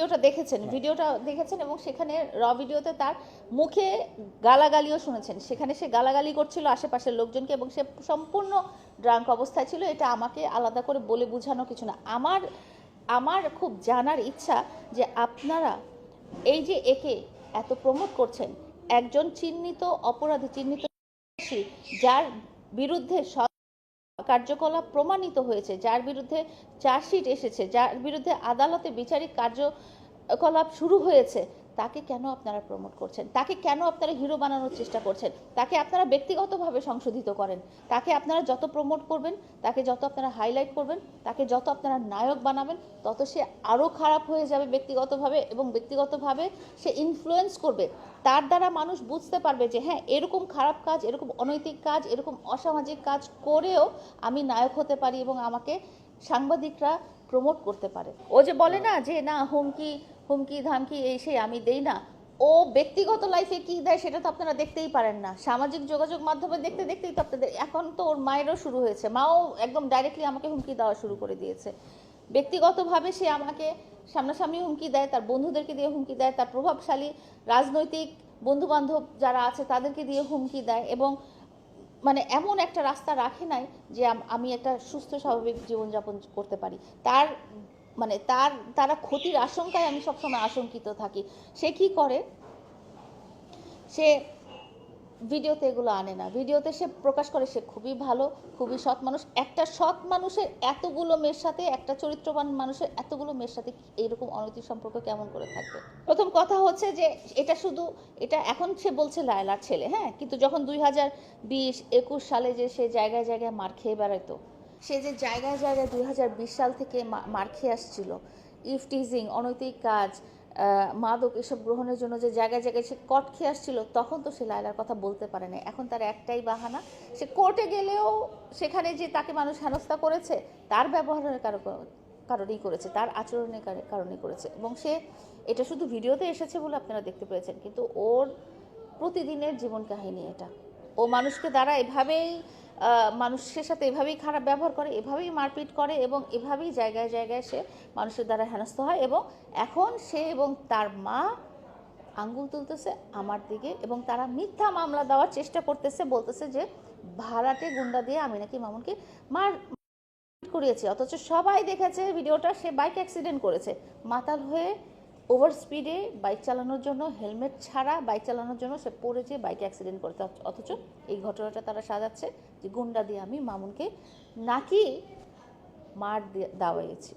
ভিডিওটা দেখেছেন ভিডিওটা দেখেছেন এবং সেখানে র ভিডিওতে তার মুখে গালাগালিও শুনেছেন। সেখানে সে গালাগালি করছিল আশেপাশের লোকজনকে এবং সে সম্পূর্ণ ড্রাঙ্ক অবস্থায় ছিল। এটা আমাকে আলাদা করে বলে বোঝানো কিছু না। আমার আমার খুব জানার ইচ্ছা যে আপনারা এই যে একে এত প্রমোট করছেন একজন চিহ্নিত অপরাধী চিহ্নিত যার বিরুদ্ধে স- কার্যকলাপ প্রমাণিত হয়েছে যার বিরুদ্ধে চার্জশিট এসেছে যার বিরুদ্ধে আদালতে বিচারিক কার্যকলাপ শুরু হয়েছে। তাকে কেন আপনারা প্রমোট করছেন? তাকে কেন আপনারা হিরো বানানোর চেষ্টা করছেন? তাকে আপনারা ব্যক্তিগতভাবে সংশোধিত করেন। তাকে আপনারা যত প্রমোট করবেন, তাকে যত আপনারা হাইলাইট করবেন, তাকে যত আপনারা নায়ক বানাবেন, তত সে আরও খারাপ হয়ে যাবে ব্যক্তিগতভাবে এবং ব্যক্তিগতভাবে সে ইনফ্লুয়েন্স করবে। তার দ্বারা মানুষ বুঝতে পারবে যে হ্যাঁ এরকম খারাপ কাজ, এরকম অনৈতিক কাজ, এরকম অসামাজিক কাজ করেও আমি নায়ক হতে পারি এবং আমাকে সাংবাদিকরা প্রমোট করতে পারে। ও যে বলে না যে না হুমকি হুমকি ধামকি এই সেই আমি দেই না। ও ব্যক্তিগত লাইফে কি দেয় সেটা তো আপনারা দেখতেই পারেন না। সামাজিক যোগাযোগ মাধ্যমে দেখতে দেখতেই তো আপনাদের এখন তো ওর মায়েরও শুরু হয়েছে। মাও একদম ডাইরেক্টলি আমাকে হুমকি দেওয়া শুরু করে দিয়েছে। ব্যক্তিগতভাবে সে আমাকে সামনাসামনি হুমকি দেয় তার বন্ধুদেরকে দিয়ে হুমকি দেয় তার প্রভাবশালী রাজনৈতিক বন্ধুবান্ধব যারা আছে তাদেরকে দিয়ে হুমকি দেয় এবং মানে এমন একটা রাস্তা রাখে নাই যে আমি একটা সুস্থ স্বাভাবিক জীবনযাপন করতে পারি। তার মানে তার, তারা ক্ষতির আশঙ্কায় আমি সবসময় আশঙ্কিত থাকি। সে কি করে? সে ভিডিওতে এগুলো আনে না। ভিডিওতে সে প্রকাশ করে, সে খুবই ভালো, খুবই সৎ মানুষ। একটা সৎ মানুষের এতগুলো মেয়ের সাথে, একটা চরিত্রবান মানুষের এতগুলো মেয়ের সাথে এইরকম অনৈতিক সম্পর্ক কেমন করে থাকবে? প্রথম কথা হচ্ছে যে, এটা শুধু, এটা এখন সে বলছে লায়লার ছেলে হ্যাঁ? কিন্তু যখন দুই হাজার বিশ একুশ সালে যে সে জায়গায় জায়গায় মার খেয়ে বেড়াতো সে যে জায়গায় জায়গায় দুই হাজার বিশ সাল থেকে মার খেয়ে আসছিল, ইফটিজিং, অনৈতিক কাজ মাদক এসব গ্রহণের জন্য যে জায়গায় জায়গায় সে কট খেয়ে আসছিল, তখন তো সে লায়লার কথা বলতে পারে না এখন তার একটাই বাহানা, সে কোর্টে গেলেও সেখানে যে তাকে মানুষ হেনস্থা করেছে, তার ব্যবহারের কারও কারণেই করেছে, তার আচরণের কারে- কারণেই করেছে। এবং সে এটা শুধু ভিডিওতে এসেছে বলে আপনারা দেখতে পেয়েছেন, কিন্তু ওর প্রতিদিনের জীবন কাহিনী এটা। ও মানুষকে দ্বারা এভাবেই মানুষের সাথে এভাবেই খারাপ ব্যবহার করে, এভাবেই মারপিট করে এবং এভাবেই জায়গায় জায়গায় সে মানুষের দ্বারা হেনস্থ হয় এবং এখন সে এবং তার মা আঙ্গুল তুলতেছে আমার দিকে এবং তারা মিথ্যা মামলা দেওয়ার চেষ্টা করতেছে, বলতেছে যে ভাড়াটে গুন্ডা দিয়ে আমি নাকি মামুনকে মার করিয়েছি। অথচ সবাই দেখেছে, ভিডিওটা সে বাইক অ্যাক্সিডেন্ট করেছে। মাতাল হয়ে ওভার স্পিডে বাইক চালানোর জন্য, হেলমেট ছাড়া বাইক চালানোর জন্য সে পড়ে যেয়ে বাইকে অ্যাক্সিডেন্ট করতে অথ- অথচ এই ঘটনাটা তারা সাজাচ্ছে যে গুন্ডা দিয়ে আমি মামুনকে নাকি মার দিয়ে- দাওয়াইয়েছি